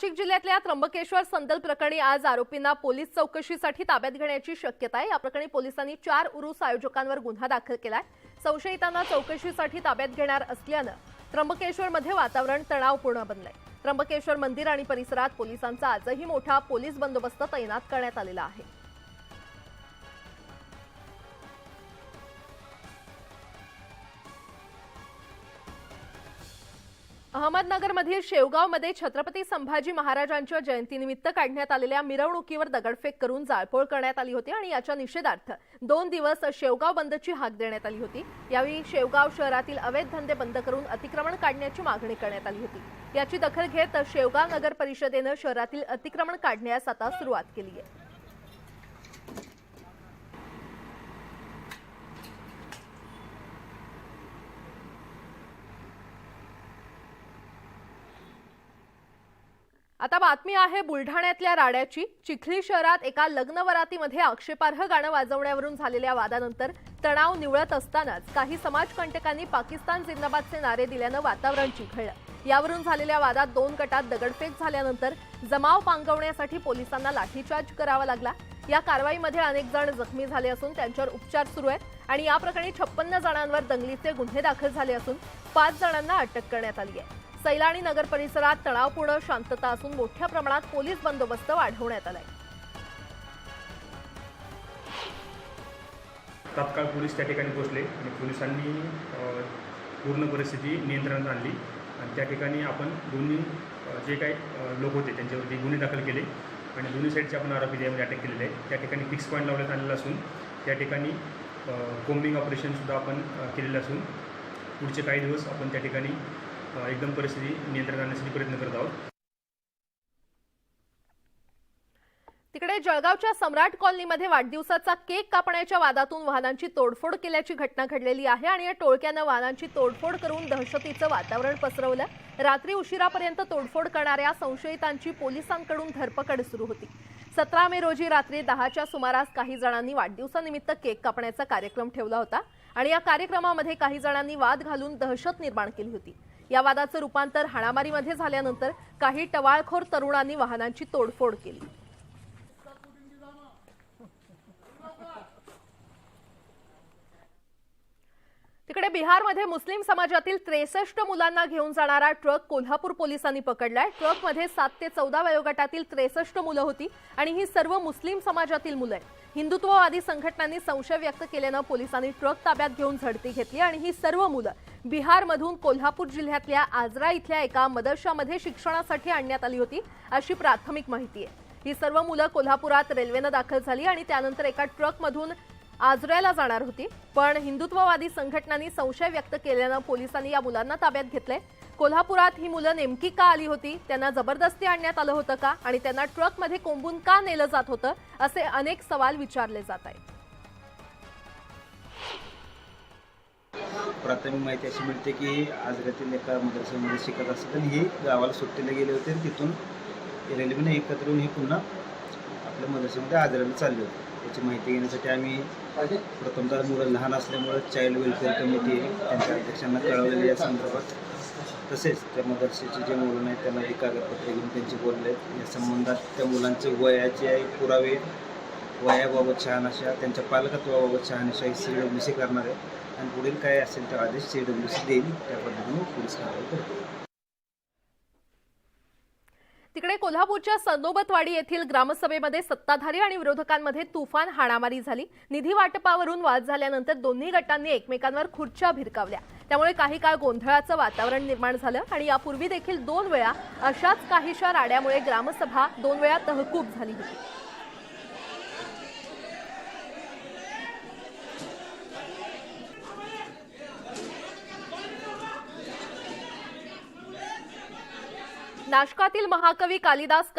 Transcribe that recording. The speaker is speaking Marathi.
नाशिक जिल्ह्यातल्या त्र्यंबकेश्वर संदल प्रकरणी आज आरोपींना पोलीस चौकशीसाठी ताब्यात घेण्याची शक्यता आहे. या प्रकरणी पोलिसांनी चार उरूस आयोजकांवर गुन्हा दाखल केलाय. संशयितांना चौकशीसाठी ताब्यात घेणार असल्यानं त्र्यंबकेश्वरमध्ये वातावरण तणावपूर्ण बनलंय. त्र्यंबकेश्वर मंदिर आणि परिसरात पोलिसांचा आजही मोठा पोलीस बंदोबस्त तैनात करण्यात आलेला आहे. अहमदनगरमधील शेवगावमध्ये छत्रपती संभाजी महाराजांच्या जयंतीनिमित्त काढण्यात आलेल्या मिरवणुकीवर दगडफेक करून जाळपोळ करण्यात आली होती आणि याच्या निषेधार्थ दोन दिवस शेवगाव बंदची हाक देण्यात आली होती. यावेळी शेवगाव शहरातील अवैध धंदे बंद करून अतिक्रमण काढण्याची मागणी करण्यात आली होती. याची दखल घेत शेवगाव नगर परिषदेनं शहरातील अतिक्रमण काढण्यास आता सुरुवात केली आहे. आता बातमी आहे बुलढाण्यातल्या राड्याची. चिखली शहरात एका लग्नवरातीमध्ये आक्षेपार्ह गाणं वाजवण्यावरून झालेल्या वादानंतर तणाव निवळत असतानाच काही समाजकंटकांनी पाकिस्तान जिंदाबादचे नारे दिल्यानं वातावरण चिघळलं. यावरून झालेल्या वादात दोन गटात दगडफेक झाल्यानंतर जमाव पांगवण्यासाठी पोलिसांना लाठीचार्ज करावा लागला. या कारवाईमध्ये अनेक जण जखमी झाले असून त्यांच्यावर उपचार सुरू आहेत आणि या प्रकरणी छप्पन्न जणांवर दंगलीचे गुन्हे दाखल झाले असून पाच जणांना अटक करण्यात आली आहे. सैलाणी नगर परिसरात तणावपूर्ण शांतता असून मोठ्या प्रमाणात पोलीस बंदोबस्त वाढवण्यात आलाय. तात्काळ पोलीस त्या ठिकाणी पोहोचले आणि पोलिसांनी पूर्ण परिस्थिती नियंत्रणात आणली. आणि त्या ठिकाणी आपण दोन्ही जे काही लोक होते त्यांच्यावरती गुन्हे दाखल केले आणि दोन्ही साईडचे आपण आरोपी त्यामध्ये अटक केलेले आहे त्या ठिकाणी फिक्स पॉईंट लावण्यात आलेला असून त्या ठिकाणी कोम्बिंग ऑपरेशनसुद्धा आपण केलेलं असून पुढचे काही दिवस आपण त्या ठिकाणी एकदम परिस्थिती नियंत्रण आणण्यासाठी प्रयत्न करत आहोत. तिकडे जळगावच्या सम्राट कॉलनीमध्ये वाढदिवसाचा केक कापण्याच्या वादातून वाहनांची तोडफोड केल्याची घटना घडलेली आहे आणि या टोळक्यानं वाहनांची तोडफोड करून दहशतीचं वातावरण पसरवलं. रात्री उशिरापर्यंत तोडफोड करणाऱ्या संशयितांची पोलिसांकडून धरपकड सुरू होती. सतरा मे रोजी रात्री दहाच्या सुमारास काही जणांनी वाढदिवसानिमित्त केक कापण्याचा कार्यक्रम ठेवला होता. आणि या कार्यक्रमामध्ये काही जणांनी वाद घालून दहशत निर्माण केली होती. या वादाचं रूपांतर हाणामारीमध्ये झाल्यानंतर काही टवाळखोर तरुणांनी वाहनांची तोडफोड केली. बिहारमध्ये मुस्लिम समाजातील त्रेसष्ट मुलांना घेऊन जाणारा ट्रक कोल्हापूर पोलिसांनी पकडलाय. ट्रकमध्ये सात ते चौदा वयोगटातील त्रेसष्ट मुलं होती आणि ही सर्व मुस्लिम समाजातील मुलं आहेत. हिंदुत्ववादी संघटनांनी संशय व्यक्त केल्यानं पोलिसांनी ट्रक ताब्यात घेऊन झडती घेतली आणि ही सर्व मुलं बिहारमधून कोल्हापूर जिल्ह्यातल्या आजरा इथल्या एका मदरशामध्ये शिक्षणासाठी आणण्यात आली होती अशी प्राथमिक माहिती आहे. ही सर्व मुलं कोल्हापुरात रेल्वेनं दाखल झाली आणि त्यानंतर एका ट्रकमधून आजऱ्याला जाणार होती. पण हिंदुत्ववादी संघटनांनी संशय व्यक्त केल्यानं पोलिसांनी या मुलांना ताब्यात घेतलंय. कोल्हापुरात ही मुलं नेमकी का आली होती? त्यांना जबरदस्ती आणण्यात आलं होतं का? आणि त्यांना ट्रकमध्ये कोंबून का नेलं जात होतं? असे अनेक सवाल विचारले जात आहेत. प्राथमिक माहिती अशी मिळते की आजऱ्यातील एका मदरशामध्ये शिकत असताना ही गावाला सुट्टीला गेले होते तिथून रेल्वेने एकत्र येऊन ही पुन्हा आपल्या मदरशामध्ये आजऱ्याला चालले होते. याची माहिती घेण्यासाठी आम्ही प्रथमतः मुलं लहान असल्यामुळे चाइल्ड वेलफेअर कमिटी त्यांच्या अध्यक्षांना कळवलेली या संदर्भात. तसेच त्या मदरशाचे जे मुलं आहेत त्यांना जी कागदपत्रे घेऊन त्यांचे बोलले आहेत या संबंधात त्या मुलांचे वयाचे पुरावे वयाबाबत शहानिशा त्यांच्या पालकत्वाबाबत शहानिशा ही सी डब्ल्यू सी करणार आहे. आणि पुढील काय असेल ते आदेश सी डब्ल्यू सी देईल त्या पद्धतीने पोलीस कारवाई करतो तिकडे कोल्हापूरच्या सनोबतवाडी येथील ग्रामसभेमध्ये सत्ताधारी आणि विरोधकांमध्ये तुफान हाणामारी झाली. निधी वाटपावरून वाद झाल्यानंतर दोन्ही गटांनी एकमेकांवर खुर्च्या भिरकावल्या. त्यामुळे काही काळ गोंधळाचं वातावरण निर्माण झालं आणि यापूर्वी देखील दोन वेळा अशाच काहीशा राड्यामुळे ग्रामसभा दोन वेळा तहकूब झाली होती. नाशकातील महाकवी कालिदास